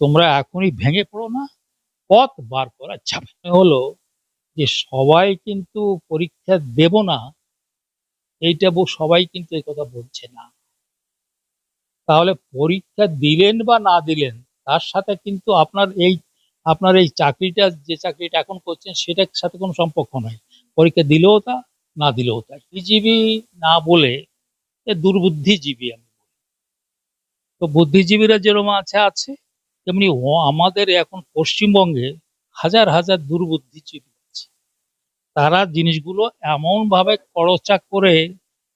তোমরা এখনই ভেঙে পড়ো না, পথ বার করা যাবে না। হলো যে সবাই কিন্তু পরীক্ষা দেব না, এইটা সবাই কিন্তু এই কথা বলছে না। তাহলে পরীক্ষা দিলেন বা না দিলেন, তার সাথে কিন্তু আপনার এই আপনার এই চাকরিটা, যে চাকরিটা এখন করছেন, সেটার সাথে কোনো সম্পর্ক নাই। পরীক্ষা দিলেও তা, না দিলেও তাই বুদ্ধিজীবী না বলে দুর্বুদ্ধিজীবী আমি তো বুদ্ধিজীবীরা যেরকম আছে আছে। তেমনি আমাদের এখন পশ্চিমবঙ্গে হাজার হাজার দুর্বুদ্ধিজীবী আছে। তারা জিনিসগুলো এমন ভাবে করচা করে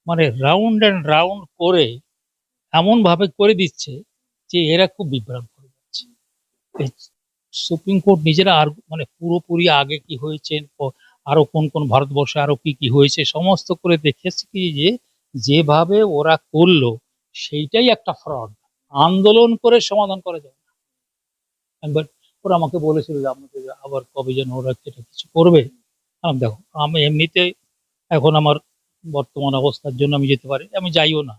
মানে রাউন্ড অ্যান্ড রাউন্ড করে এমন ভাবে করে দিচ্ছে যে এরা খুব বিভ্রান্ত হয়ে যাচ্ছে। সুপ্রিম কোর্ট নিজেরা আর মানে পুরোপুরি আগে কি হয়েছে আরও কোন কোন ভারতবর্ষে আরও কি কি হয়েছে, সমস্ত করে দেখেছে কি যে, যেভাবে ওরা করল, সেইটাই একটা ফ্রড আন্দোলন করে সমাধান করা যায় একবার ওরা আমাকে বলেছিল যে আমাকে যে আবার কবে যেন ওরা এটা কিছু করবে। আমি দেখো, আমি এমনিতে এখন আমার বর্তমান অবস্থার জন্য আমি যেতে পারি, আমি যাইও না।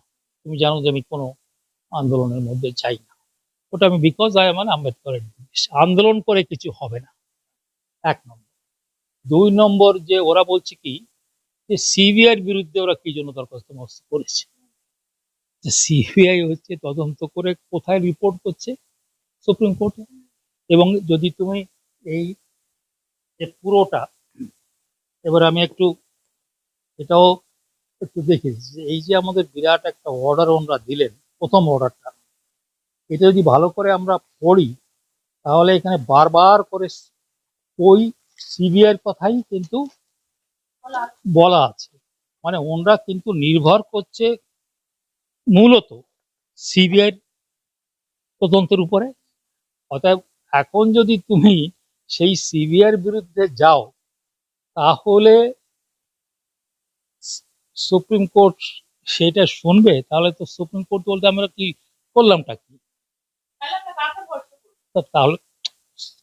তুমি জানো যে আমি কোনো আন্দোলনের মধ্যে যাই না। ওটা আমি বিকজ আই মানে আম্বেদকরের আন্দোলন করে কিছু হবে না। এক নম্বর। দুই নম্বর যে ওরা বলছে কি, যে সিবিআইয়ের বিরুদ্ধে ওরা কি জন্য দরখাস্ত মস্ত করেছে? সিবিআই হচ্ছে তদন্ত করে কোথায় রিপোর্ট করছে? সুপ্রিম কোর্টে এবং যদি তুমি এই যে পুরোটা এবার আমি একটু এটাও একটু দেখেছি যে এই যে আমাদের বিরাট একটা অর্ডার ওনারা দিলেন প্রথম অর্ডারটা এটা যদি ভালো করে আমরা পড়ি তাহলে এখানে বারবার করে ওই সিবিআইয়ের কথাই কিন্তু বলা আছে। মানে ওনরা কিন্তু নির্ভর করছে মূলত সিবিআই তদন্তের উপরে। অতএব এখন যদি তুমি সেই সিবিআইয়ের বিরুদ্ধে যাও, তাহলে সুপ্রিম কোর্ট সেটা শুনবে, তাহলে তো সুপ্রিম কোর্ট বলতে আমরা কি করলামটা কি? তাহলে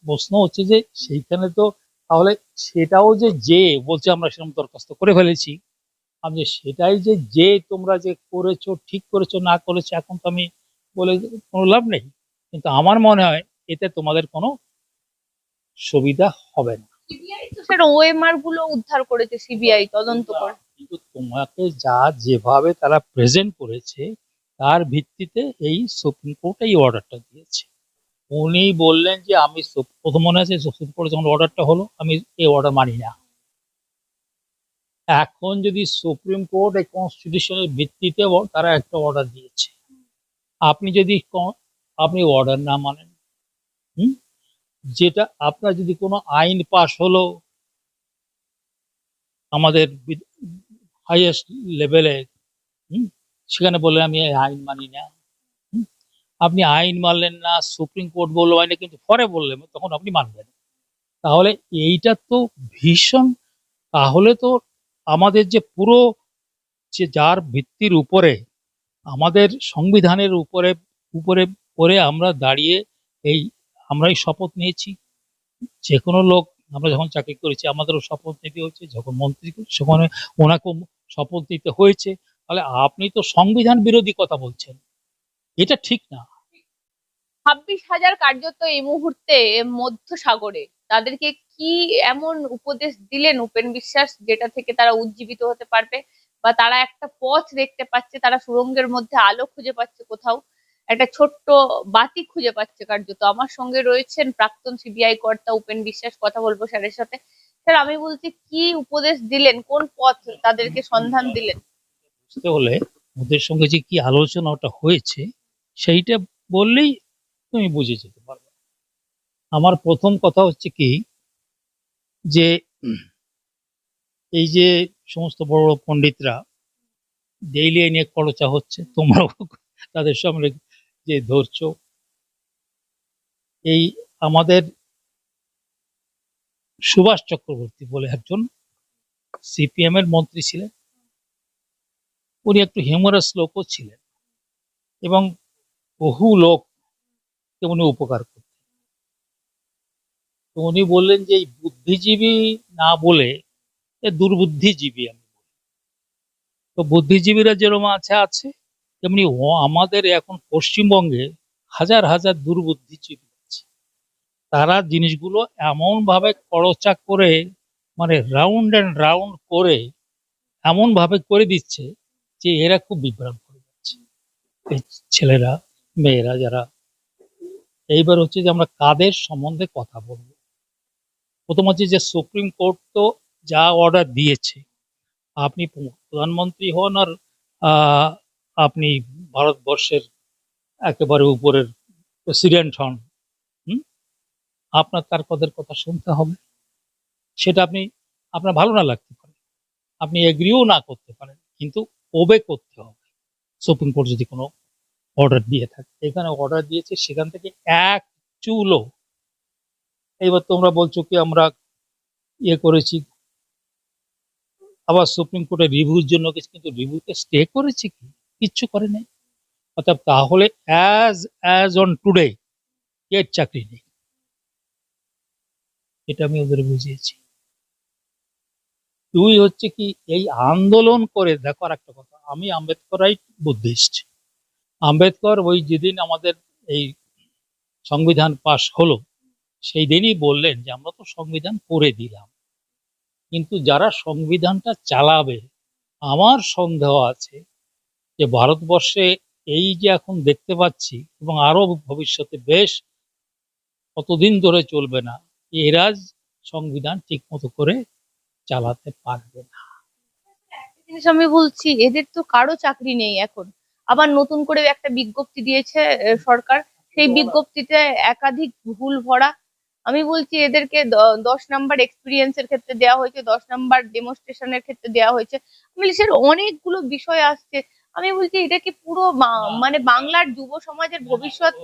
প্রশ্ন হচ্ছে যে সেইখানে তো তাহলে সেটাও যে যে বলছে আমরা সেরকম দরখাস্ত করে ফেলেছি। আমি যে সেটাই যে যে তোমরা যে করেছ, ঠিক করেছ, না করেছ, এখন তো আমি বলে কোনো লাভ নেই। কিন্তু আমার মনে হয় এতে তোমাদের কোনো সুবিধা হবে না। সেটা ওএমআরগুলো উদ্ধার করেছে সিবিআই তদন্ত করে। কিন্তু তোমাকে যা যেভাবে তারা প্রেজেন্ট করেছে তার ভিত্তিতে এই সুপ্রিম কোর্ট এই অর্ডারটা দিয়েছে। উনি বললেন যে আমি প্রথম মনে আছে সুপ্রিম কোর্টে যখন অর্ডারটা হলো আমি এই অর্ডার মানি না। এখন যদি সুপ্রিম কোর্ট এই কনস্টিটিউশনের ভিত্তিতে তারা একটা অর্ডার দিয়েছে। আপনি যদি আপনি অর্ডার না মানেন যেটা আপনার যদি কোনো আইন পাশ হলো, আমাদের হাইয়েস্ট লেভেলে সেখানে বলে আমি এই আইন মানি না আপনি আইন মানলেন না, সুপ্রিম কোর্ট বলল আইনে কিন্তু পরে বললেন তখন আপনি মানবেন। তাহলে এইটা তো ভীষণ, তাহলে তো আমাদের যে পুরো যে যার ভিত্তির উপরে, আমাদের সংবিধানের উপরে উপরে পরে আমরা দাঁড়িয়ে এই আমরাই শপথ নিয়েছি। যে কোনো লোক, আমরা যখন চাকরি করেছি, আমাদেরও শপথ নিতে হয়েছে। যখন মন্ত্রী সেখানে ওনাকেও শপথ দিতে হয়েছে। তাহলে আপনি তো সংবিধান বিরোধী কথা বলছেন। এটা ঠিক না। ছাব্বিশ হাজার কার্যত এই মুহূর্তে মধ্য সাগরে তাদেরকে কি এমন উপদেশ দিলেন উপেন বিশ্বাস, যেটা থেকে তারা উজ্জীবিত হতে পারবে? বা তারা একটা পথ দেখতে পাচ্ছে, তারা সুরঙ্গের মধ্যে আলো খুঁজে পাচ্ছে কোথাও? একটা ছোট্ট বাতি খুঁজে পাচ্ছে কার্যত। আমার সঙ্গে রয়েছেন প্রাক্তন সিবিআই কর্তা উপেন বিশ্বাস, কথা বলব স্যারের সাথে। স্যার, আমি বলছি, কি উপদেশ দিলেন? কোন পথ তাদেরকে সন্ধান দিলেন? বুঝতে হলে ওদের সঙ্গে যে কি আলোচনাটা হয়েছে, সেইটা বললেই তুমি বুঝে যেতে পারবে। আমার প্রথম কথা হচ্ছে কি, যে এই যে সমস্ত বড় বড় পণ্ডিতরা ডেইলি নিয়ে খরচা হচ্ছে, তোমরাও তাদের সঙ্গে যে ধৈর্য, এই আমাদের সুভাষ চক্রবর্তী বলে একজন সিপিএম এর মন্ত্রী ছিলেন। উনি একটু হিউমারাস লোকও ছিলেন এবং বহু লোক উনি উপকার করতেন। উনি বললেন যে, এই বুদ্ধিজীবী না বলে এ দুর্বুদ্ধিজীবী আমি তো বুদ্ধিজীবীরা যেরকম আছে আছে। তেমনি আমাদের এখন পশ্চিমবঙ্গে হাজার হাজার দুর্বুদ্ধিজীবী আছে তারা জিনিসগুলো এমন ভাবে করচা করে মানে রাউন্ড অ্যান্ড রাউন্ড করে এমন ভাবে করে দিচ্ছে যে এরা খুব বিভ্রান্ত করে যাচ্ছে। এই ছেলেরা, মেয়েরা যারা, এইবার হচ্ছে যে আমরা কাদের সম্বন্ধে কথা বলব? প্রথম হচ্ছে যে সুপ্রিম কোর্ট তো যা অর্ডার দিয়েছে, আপনি প্রধানমন্ত্রী হন আর আপনি ভারতবর্ষের একেবারে উপরের প্রেসিডেন্ট হন? আপনার তার কদের কথা শুনতে হবে। সেটা আপনি, আপনার ভালো না লাগতে পারে। আপনি এগ্রিও না করতে পারেন, কিন্তু ওবে করতে হবে। সুপ্রিম কোর্ট যদি কোনো অর্ডার দিয়ে থাকে এখানে অর্ডার দিয়েছে, সেখান থেকে এক চুলো এইবার তোমরা বলছো কি, আমরা ইয়ে করেছি, আবার সুপ্রিম কোর্টে রিভিউর জন্য কিছু, কিন্তু রিভিউতে স্টে করেছে কি? কিচ্ছু করে নাই। অর্থাৎ তাহলে অ্যাজ অ্যাজ অন টুডে এর চাকরি নেই? এটা আমি ওদের বুঝিয়েছি। দুই হচ্ছে কি, এই আন্দোলন করে, দেখো আর একটা কথা, আমি আম্বেদকরাই বুদ্ধিস্ট। আম্বেদকর ওই যেদিন আমাদের এই সংবিধান পাশ হলো, সেই দিনই বললেন যে, আমরা তো সংবিধান করে দিলাম। কিন্তু যারা সংবিধানটা চালাবে, আমার সন্দেহ আছে যে ভারতবর্ষে এই যে এখন দেখতে পাচ্ছি এবং আরও ভবিষ্যতে বেশ কতদিন ধরে চলবে না এরা সংবিধান ঠিক মতো করে চালাতে পারবে না। জিনিস আমি বলছি, এদের তো কারও চাকরি নেই এখন। আবার নতুন করে একটা বিজ্ঞপ্তি দিয়েছে সরকার। সেই বিজ্ঞপ্তিতে একাধিক ভুল ভরা, আমি বলছি এদেরকে দশ নাম্বার এক্সপিরিয়েন্স এর ক্ষেত্রে দেওয়া হয়েছে, দশ নাম্বার ডেমনস্ট্রেশনের ক্ষেত্রে দেওয়া হয়েছে। আমি অনেকগুলো বিষয় আসছে। আমি বলছি এটা কি পুরো বা- মানে বাংলার যুব সমাজের ভবিষ্যৎ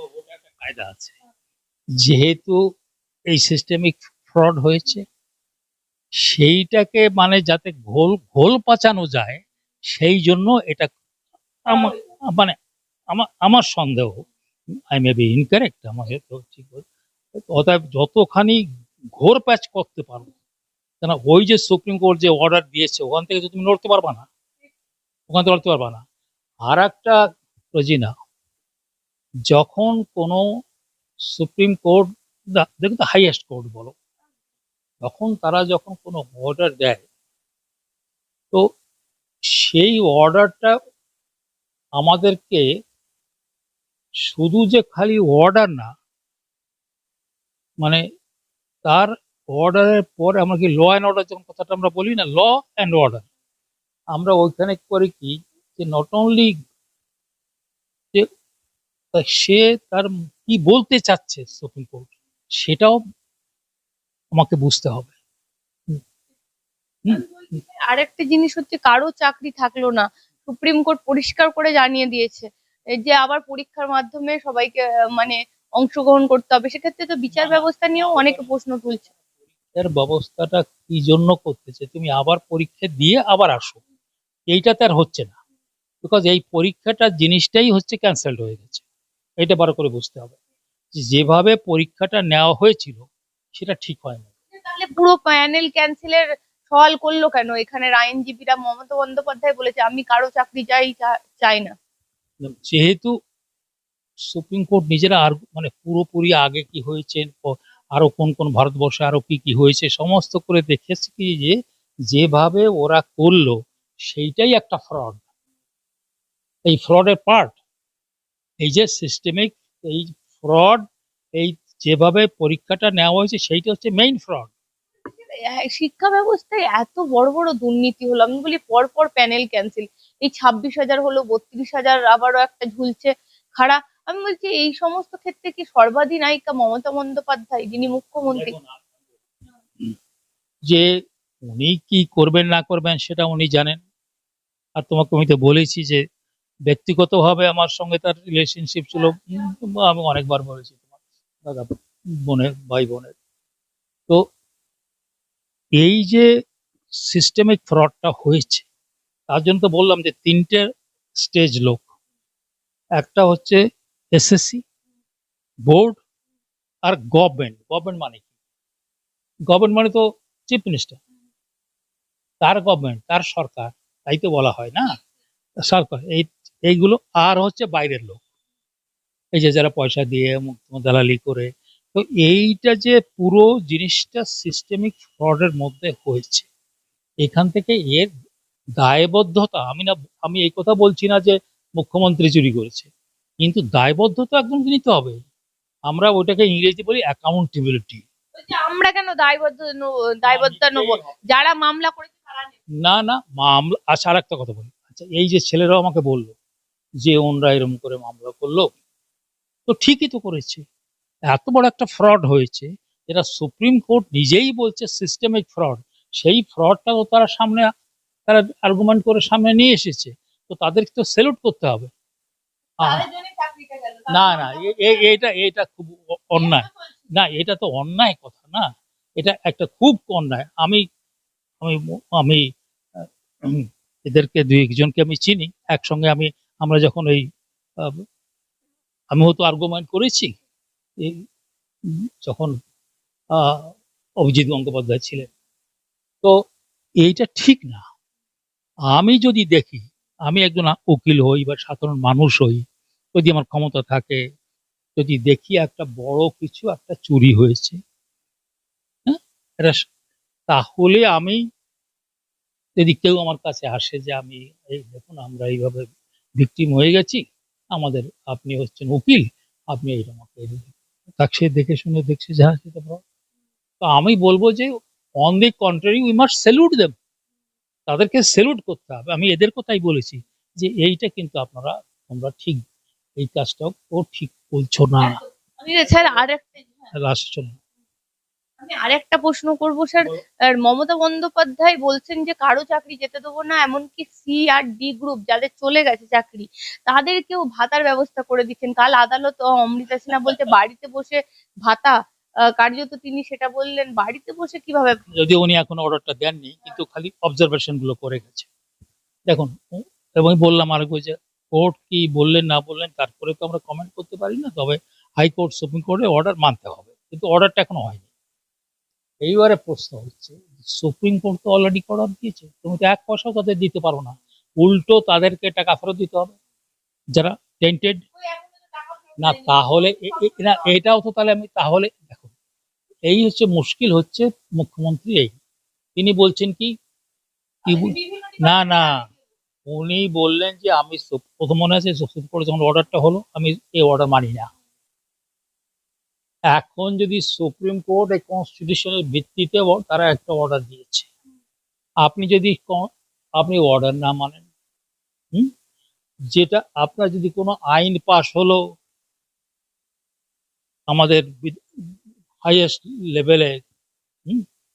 কায়দা আছে। যেহেতু এই সিস্টেমিক ফ্রড হয়েছে সেইটাকে মানে যাতে ঘোল ঘোল পাচানো যায় সেই জন্য এটা আমার মানে আমার আমার সন্দেহ। আই মে বি ইনকারেক্ট আমাকে তো ঠিক অতএব যতখানি ঘোর প্যাচ করতে পারব কেন ওই যে সুপ্রিম কোর্ট যে অর্ডার দিয়েছে ওখান থেকে তো তুমি লড়তে পারবা না। ওখান থেকে নড়তে পারবা না। আর একটা রজিনা যখন কোনো সুপ্রিম কোর্ট দেখো তো হাইয়েস্ট কোর্ট বলো, তখন তারা যখন কোনো অর্ডার দেয়, তো সেই অর্ডারটা আমাদেরকে শুধু যে খালি অর্ডার না মানে তার অর্ডারের পরে আমরা কি ল অ্যান্ড অর্ডার যখন কথাটা আমরা বলি না ল অ্যান্ড অর্ডার আমরা ওইখানে করি কি যে নট অনলি যে সে তার কি বলতে চাচ্ছে সুপ্রিম কোর্ট সেটাও আমাকে বুঝতে হবে। আরেকটা জিনিস হচ্ছে কারও চাকরি থাকল না সুপ্রিম কোর্ট পরিষ্কার করে জানিয়ে দিয়েছে। এই যে আবার পরীক্ষার মাধ্যমে সবাইকে মানে অংশগ্রহণ করতে হবে সেক্ষেত্রে তো বিচার ব্যবস্থা নিয়েও অনেকে প্রশ্ন তুলছে। এর ব্যবস্থাটা কি জন্য করতেছে? তুমি আবার পরীক্ষা দিয়ে আবার আসো। এইটাতে আর হচ্ছে না। বিকজ এই পরীক্ষাটা জিনিসটাই হচ্ছে ক্যান্সেলড হয়ে গেছে। এটা বড় করে বুঝতে হবে। যেভাবে পরীক্ষাটা নেওয়া হয়েছিল সেটা ঠিক হয় না তাহলে পুরো প্যানেল ক্যান্সেলের সওয়াল করল কেন? এখানের আইনজীবীরা মমতা বন্দ্যোপাধ্যায় বলেছে আমি কারও চাকরি চাই চাই না। যেহেতু সুপ্রিম কোর্ট নিজেরা আর মানে পুরোপুরি আগে কি হয়েছে আরও কোন কোন ভারতবর্ষে আরও কি কি হয়েছে সমস্ত করে দেখেছে কি যে যেভাবে ওরা করল সেইটাই একটা ফ্রড এই ফ্রডের পার্ট এই যে সিস্টেমিক এই ফ্রড এই যেভাবে পরীক্ষাটা নেওয়া হয়েছে সেইটা হচ্ছে মেইন ফ্রড শিক্ষা ব্যবস্থায় এত বড় বড় দুর্নীতি হলো। আমি বলি পর পর প্যানেল ক্যান্সেল এই ছাব্বিশ হাজার হলো বত্রিশ হাজার আবারও একটা ঝুলছে খাড়া। আমি বলছি এই সমস্ত ক্ষেত্রে কি সর্বাধিনায়িকা মমতা বন্দ্যোপাধ্যায় যিনি মুখ্যমন্ত্রী? যে উনি কি করবেন না করবেন সেটা উনি জানেন। আর তোমাকে আমি তো বলেছি যে ব্যক্তিগতভাবে আমার সঙ্গে তার রিলেশনশিপ ছিল আমি অনেকবার বলেছি তোমার দাদা বোনের, ভাই বোনের। তো এই যে সিস্টেমিক ফ্রডটা হয়েছে, তার জন্য তো বললাম যে তিনটে স্টেজ লোক। একটা হচ্ছে এসএসসি বোর্ড আর গভর্নমেন্ট গভর্নমেন্ট মানে কি? গভর্নমেন্ট মানে তো চিফ মিনিস্টার তার গভর্নমেন্ট তার সরকার, তাই তো বলা হয় না? সরকার, এই এইগুলো আর হচ্ছে বাইরের লোক। এই যে যারা পয়সা দিয়ে দালালি করে তো এইটা যে পুরো জিনিসটা সিস্টেমিক ফ্রডের মধ্যে হয়েছে এখান থেকে এর দায়বদ্ধতা আমি না আমি এই কথা বলছি না যে মুখ্যমন্ত্রী চুরি করেছে কিন্তু দায়বদ্ধতা একদম নিতে হবে। আমরা ওটাকে ইংরেজি বলি অ্যাকাউন্টেবিলিটি আমরা কেন দায়বদ্ধ দায়বদ্ধতা নেব? যারা মামলা করেছে না না মামলা আচ্ছা আর একটা কথা বলি। আচ্ছা এই যে ছেলেরাও আমাকে বলল যে ওনরা এরকম করে মামলা করল। তো ঠিকই তো করেছে। এত বড় একটা ফ্রড হয়েছে। এটা সুপ্রিম কোর্ট নিজেই বলছে সিস্টেমিক ফ্রড সেই ফ্রডটা তো তারা সামনে তারা আর্গুমেন্ট করে সামনে নিয়ে এসেছে। তো তাদেরকে তো সেলুট করতে হবে। না না এটা এটা খুব অন্যায়। না এটা তো অন্যায় কথা না। এটা একটা খুব অন্যায় আমি আমি আমি এদেরকে দুই একজনকে আমি চিনি। একসঙ্গে আমি আমরা যখন এই আহ, আমিও তো আর্গুমেন্ট করেছি এই যখন অভিজিৎ গঙ্গোপাধ্যায় ছিলেন। তো এইটা ঠিক না। আমি যদি দেখি আমি একজন উকিল হই বা সাধারণ মানুষ হই যদি আমার ক্ষমতা থাকে যদি দেখি একটা বড় কিছু একটা চুরি হয়েছে হ্যাঁ? এটা তাহলে আমি যদি কেউ আমার কাছে আসে যে আমি এই দেখুন আমরা এইভাবে ভিকটিম হয়ে গেছি আমাদের আপনি হচ্ছেন উকিল আপনি এইটা আমাকে। তাকে সে দেখে শুনে দেখছে যা সেটা ভালো। তো আমি বলব যে on the contrary we must salute them তাদেরকে সেলুট করতে হবে আমি এদের কথাই বলেছি যে এইটা কিন্তু আপনারা তোমরা ঠিক এই কাজটাও ও ঠিক বলছো না স্যার আর একটা লাস্ট জন্য আমি আরেকটা প্রশ্ন করব স্যার। মমতা বন্দ্যোপাধ্যায় বলছেন যে কারও চাকরি যেতে দেবো না এমনকি সি আর ডি গ্রুপ যাদের চলে গেছে চাকরি তাদেরকেও ভাতার ব্যবস্থা করে দিচ্ছেন। কাল আদালত অমৃতা সিনহা বলতে বাড়িতে বসে ভাতা কার্যত তিনি সেটা বললেন বাড়িতে বসে কীভাবে যদি উনি এখন অর্ডারটা দেননি কিন্তু খালি অবজারভেশনগুলো করে গেছে। দেখুন এবং বললাম আর যে কোর্ট কি বললেন না বললেন তারপরে তো আমরা কমেন্ট করতে পারি না? তবে হাইকোর্ট সুপ্রিম কোর্টে অর্ডার মানতে হবে। কিন্তু অর্ডারটা এখনও হয়নি। এইবারে প্রশ্ন হচ্ছে সুপ্রিম কোর্ট তো অলরেডি অর্ডার দিয়েছে, তুমি তো এক পয়সাও তাদের দিতে পারো না। উল্টো তাদেরকে টাকা ফেরত দিতে হবে। যারা টেন্টেড না, তাহলে এটাও তো তাহলে আমি, তাহলে দেখো, এই হচ্ছে মুশকিল হচ্ছে মুখ্যমন্ত্রী এই। তিনি বলছেন কি কি না না, উনি বললেন যে আমি প্রথম মনে আছে সুপ্রিম কোর্টে যখন অর্ডারটা হলো, আমি এই অর্ডার মানি না। এখন যদি সুপ্রিম কোর্ট এই কনস্টিটিউশনের ভিত্তিতে তারা একটা অর্ডার দিয়েছে। আপনি যদি আপনি অর্ডার না মানেন। হুম? যেটা আপনার যদি কোনো আইন পাশ হলো, আমাদের হাইয়েস্ট লেভেলে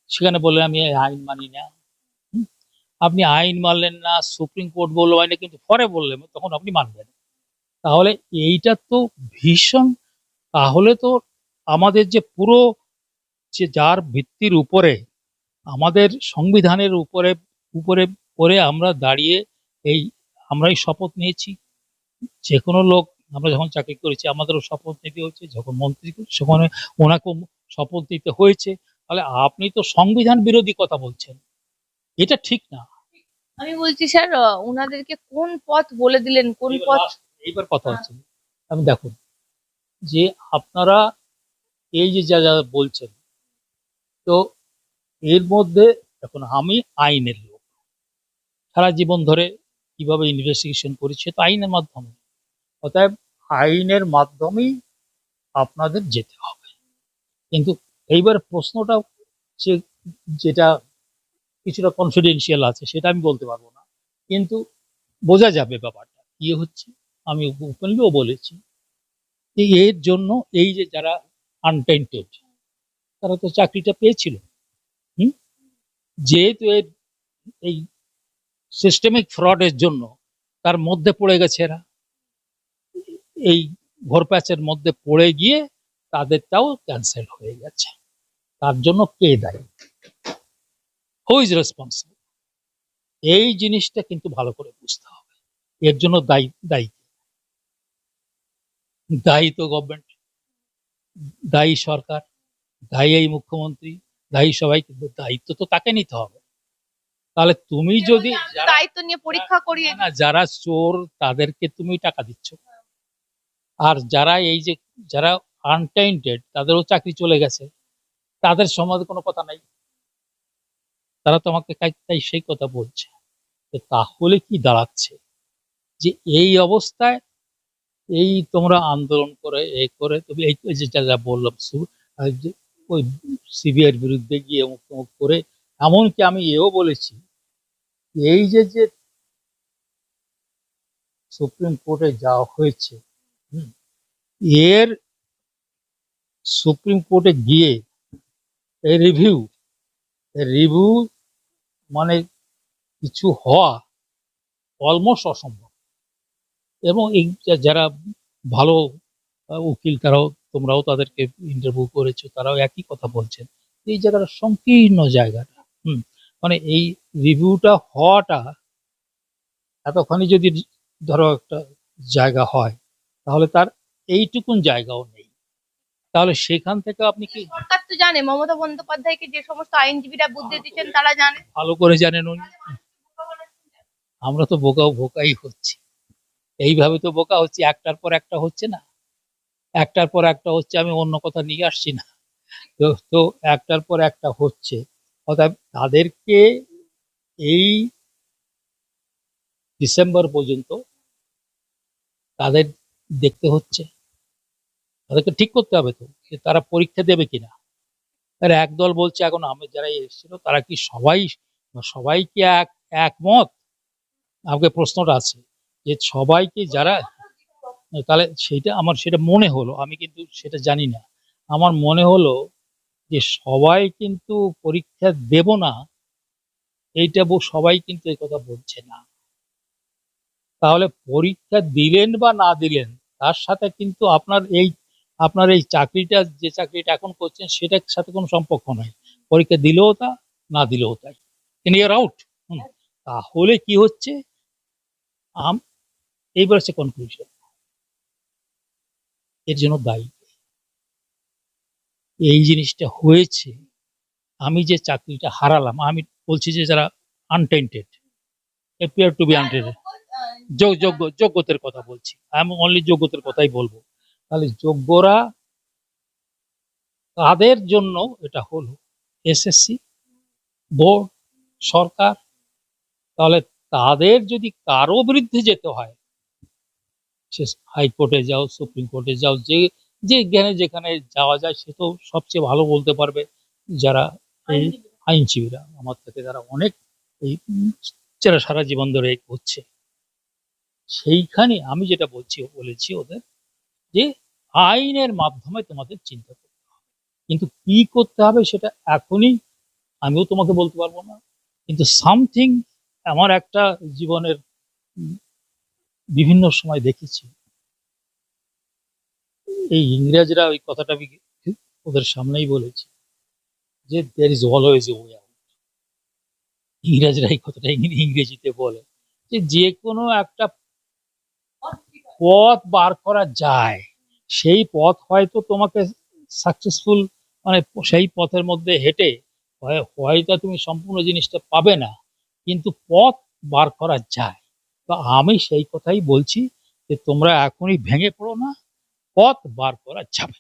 সেখানে বললেন আমি আইন মানি না? আপনি আইন মানলেন না সুপ্রিম কোর্ট বলল আইনে কিন্তু পরে বললেন তখন আপনি মানবেন। তাহলে এইটা তো ভীষণ, তাহলে তো আমাদের যে পুরো যে যার ভিত্তির উপরে আমাদের সংবিধানের উপরে উপরে পরে আমরা দাঁড়িয়ে এই আমরাই শপথ নিয়েছি। যে কোনো লোক আমরা যখন চাকরি করেছি আমাদেরও শপথ নিতে হয়েছে যখন মন্ত্রী সেখানে ওনাকেও শপথ নিতে হয়েছে। তাহলে আপনি তো সংবিধান বিরোধী কথা বলছেন। এটা ঠিক না। আমি বলছি স্যার ওনাদেরকে কোন পথ বলে দিলেন? কোন পথ? এইবার কথা হচ্ছে। আমি দেখুন যে আপনারা এই যে যা যা বলছেন, তো এর মধ্যে এখন আমি আইনের লোক। সারা জীবন ধরে কীভাবে ইনভেস্টিগেশন করেছে তো আইনের মাধ্যমে। অতএব আইনের মাধ্যমেই আপনাদের যেতে হবে। কিন্তু এইবার প্রশ্নটা যে যেটা কিছুটা কনফিডেন্সিয়াল আছে সেটা আমি বলতে পারব না। কিন্তু বোঝা যাবে ব্যাপারটা, কি হচ্ছে, আমি ওপেনলিও বলেছি। এর জন্য এই যে যারা আনটেন্টেড তারা তো চাকরিটা পেয়েছিল। হুম? যেহেতু এর এই সিস্টেমিক ফ্রডের জন্য তার মধ্যে পড়ে গেছে এরা। এই ঘোর প্যাচের মধ্যে পড়ে গিয়ে তাদেরটাও ক্যান্সেল হয়ে গেছে। তার জন্য কে দায়ী। হু ইজ রেসপন্সিবল এই জিনিসটা কিন্তু ভালো করে বুঝতে হবে। এর জন্য দায়ী দায়ী? দায়ী তো গভর্নমেন্ট দায়ী সরকার দায়ী এই মুখ্যমন্ত্রী দায়ী সবাই কিন্তু দায়িত্ব তো তাকে নিতে হবে। তাহলে তুমি যদি দায়িত্ব নিয়ে পরীক্ষা করিয়ে না যারা চোর তাদেরকে তুমি টাকা দিচ্ছ। আর যারা এই যে যারা আনটেন্টেড তাদেরও চাকরি চলে গেছে তাদের সমাজে কোনো কথা নাই। তারা তোমাকে তাই সেই কথা বলছে। তাহলে কি দাঁড়াচ্ছে? যে এই অবস্থায় এই তোমরা আন্দোলন করে, এ করে, তুমি এই যেটা বললাম ওই সিবিআইয়ের বিরুদ্ধে গিয়ে অমুক তমুক করে, এমনকি আমি এও বলেছি, এই যে যে সুপ্রিম কোর্টে যাওয়া হয়েছে এর সুপ্রিম কোর্টে গিয়ে এই রিভিউ রিভিউ মানে কিছু হওয়া অলমোস্ট অসম্ভব। এবং এই যারা ভালো উকিল তারাও তোমরাও তাদেরকে ইন্টারভিউ করেছ তারাও একই কথা বলছেন। এই জায়গাটা সংকীর্ণ জায়গাটা হুম। মানে এই রিভিউটা হওয়াটা এতখানি যদি ধরো একটা জায়গা হয় তাহলে তার এইটুকুন জায়গাও নেই। তাহলে সেখান থেকে আপনি কি সরকার তো জানে মমতা বন্দ্যোপাধ্যায়কে যে সমস্ত আইনজীবীরা বুদ্ধি দিচ্ছেন তারা জানে। ভালো করে জানেন উনি। আমরা তো বোকা বোকাই হচ্ছি। এইভাবে তো বোকা হচ্ছে, একটার পর একটা হচ্ছে না। একটার পর একটা হচ্ছে, আমি অন্য কথা নিয়ে আসছি না। তো তো একটার পর একটা হচ্ছে। অর্থাৎ তাদেরকে এই ডিসেম্বর পর্যন্ত তাদের দেখতে হচ্ছে। তাদেরকে ঠিক করতে হবে তো, যে তারা পরীক্ষা দেবে কিনা। তারা একদল বলছে, এখন আমি যারা এসেছিল, তারা কি সবাই সবাই কি এক, একমত? আমাকে প্রশ্নটা আছে। যে সবাই কি যারা, তাহলে সেইটা আমার, সেটা মনে হলো, আমি কিন্তু সেটা জানি না। আমার মনে হলো যে সবাই কিন্তু পরীক্ষা দেব না, এইটা সবাই কিন্তু এই কথা বলছে না। তাহলে পরীক্ষা দিলেন বা না দিলেন, তার সাথে কিন্তু আপনার এই আপনার এই চাকরিটা, যে চাকরিটা এখন করছেন, সেটার সাথে কোনো সম্পর্ক নাই। পরীক্ষা দিলেও তা, না দিলেও তাই। ইয়ার আউট তাহলে কি হচ্ছে? আম এইবার হচ্ছে কনক্লুশন এর জন্য দায়ী। এই জিনিসটা হয়েছে, আমি যে চাকরিটা হারালাম, আমি বলছি যে যারা untainted appear to be untainted যোগ্য যোগ্যতার কথা বলছি। আমি অনলি যোগ্যতার কথাই বলব। তাহলে যোগ্যরা তাদের জন্য এটা হলো এসএসসি বোর্ড সরকার। তাহলে তাদের যদি কারও বিরুদ্ধে যেতে হয় সে হাইকোর্টে যাও সুপ্রিম কোর্টে যাও যে যে জ্ঞানে যেখানে যাওয়া যায় সে তো সবচেয়ে ভালো বলতে পারবে। যারা এই আইনজীবীরা। আমার থেকে তারা অনেক এই যারা সারা জীবন ধরে করছে। সেইখানে আমি যেটা বলছি বলেছি ওদের যে আইনের মাধ্যমে তোমাদের চিন্তা করতে হবে। কিন্তু কি করতে হবে সেটা এখনই আমিও তোমাকে বলতে পারব না। কিন্তু সামথিং আমার একটা জীবনের বিভিন্ন সময় দেখেছি। এই ইংরেজরা ওই কথাটা আমি ওদের সামনেই বলেছি যে there is always a way out ইংরেজরা এই কথাটা ইংরেজিতে বলে যে যে কোনো একটা পথ বার করা যায়। সেই পথ হয়তো তোমাকে সাকসেসফুল মানে সেই পথের মধ্যে হেঁটে হয়- হয়তো তুমি সম্পূর্ণ জিনিসটা পাবে না, কিন্তু পথ বার করা যায়। তো আমি সেই কথাই বলছি যে তোমরা এখনই ভেঙে পড়ো না, পথ বার করা যাবে।